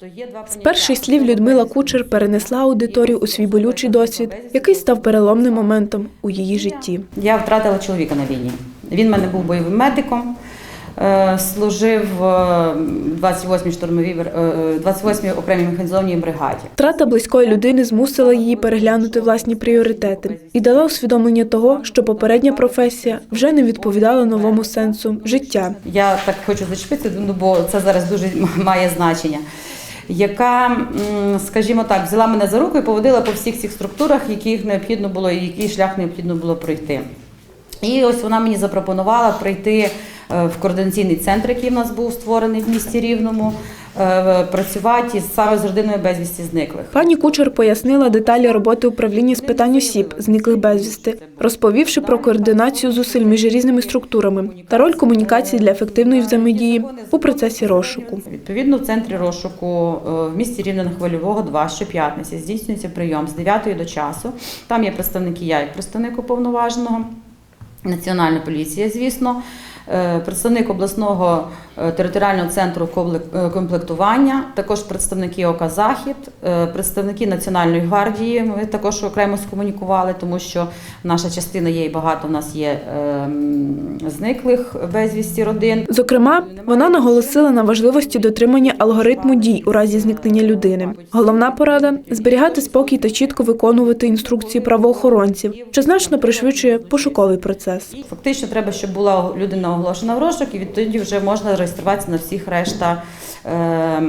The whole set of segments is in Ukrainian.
Тобто є два З перших слів Людмила Кучер перенесла аудиторію у свій болючий досвід, який став переломним моментом у її житті. Я втратила чоловіка на війні. Він в мене був бойовим медиком, е, служив в 28-й штурмовій бр- е, 28-й окремій механізованій бригаді. Втрата близької людини змусила її переглянути власні пріоритети і дала усвідомлення того, що попередня професія вже не відповідала новому сенсу життя. Я так хочу зачепити, ну бо це зараз дуже має значення. Яка, скажімо так, взяла мене за руку і поводила по всіх цих структурах, яких необхідно було, який шлях необхідно було пройти. І ось вона мені запропонувала прийти в координаційний центр, який в нас був створений в місті Рівному, е, працювати саме з родиною безвісті зниклих. Пані Кучер пояснила деталі роботи управління з питань осіб, зниклих безвісти, розповівши про координацію зусиль між різними структурами та роль комунікації для ефективної взаємодії у процесі розшуку. Відповідно, в центрі розшуку е, в місті Рівне Хвильового 2 щоп'ятниці здійснюється прийом з 9 до часу. Там є представники, я як представник уповноваженого, Національна поліція, звісно, е, представник обласного е, територіального центру е, комплектування, також представники ОК Захід, е, представники Національної гвардії. Ми також окремо скомунікували, тому що наша частина є і багато в нас є ем, зниклих безвісті родин. Зокрема, вона наголосила на важливості дотримання алгоритму дій у разі зникнення людини. Головна порада зберігати спокій та чітко виконувати інструкції правоохоронців, що значно пришвидшує пошуковий процес. Фактично, треба, щоб була людина оголошена в розшук, і відтоді вже можна реєструватися на всіх решта е,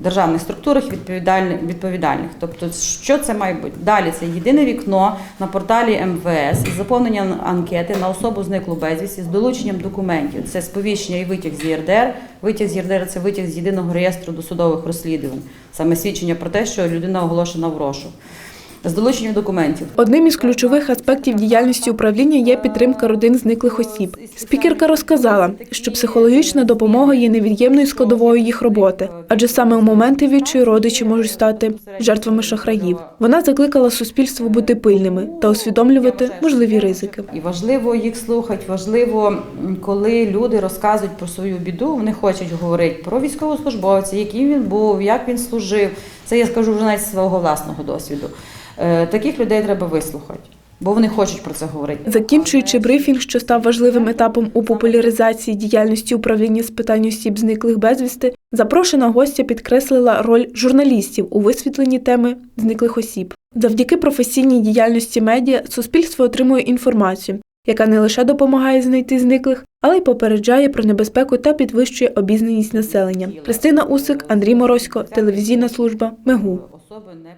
державних структурах відповідальних. Тобто, що це має бути? Далі це єдине вікно на порталі МВС із заповненням анкети на особу зниклу безвісті з долученням документів. Це сповіщення і витяг з ЄРДР. Витяг з ЄРДР це витяг з єдиного реєстру досудових розслідувань, саме свідчення про те, що людина оголошена в розшук. З долученням документів. Одним із ключових аспектів діяльності управління є підтримка родин зниклих осіб. Спікерка розказала, що психологічна допомога є невід'ємною складовою їх роботи, адже саме у моменти відчаю родичі можуть стати жертвами шахраїв. Вона закликала суспільство бути пильними та усвідомлювати можливі ризики. І важливо їх слухати, важливо, коли люди розказують про свою біду, вони хочуть говорити про військовослужбовця, яким він був, як він служив. Це я скажу вже навіть з свого власного досвіду. Е, Таких людей треба вислухати, бо вони хочуть про це говорити. Закінчуючи брифінг, що став важливим етапом у популяризації діяльності управління з питань осіб зниклих безвісти, запрошена гостя підкреслила роль журналістів у висвітленні теми зниклих осіб. Завдяки професійній діяльності медіа суспільство отримує інформацію, яка не лише допомагає знайти зниклих, але й попереджає про небезпеку та підвищує обізнаність населення. Христина Усик, Андрій Моросько, телевізійна служба Мегу. Особи не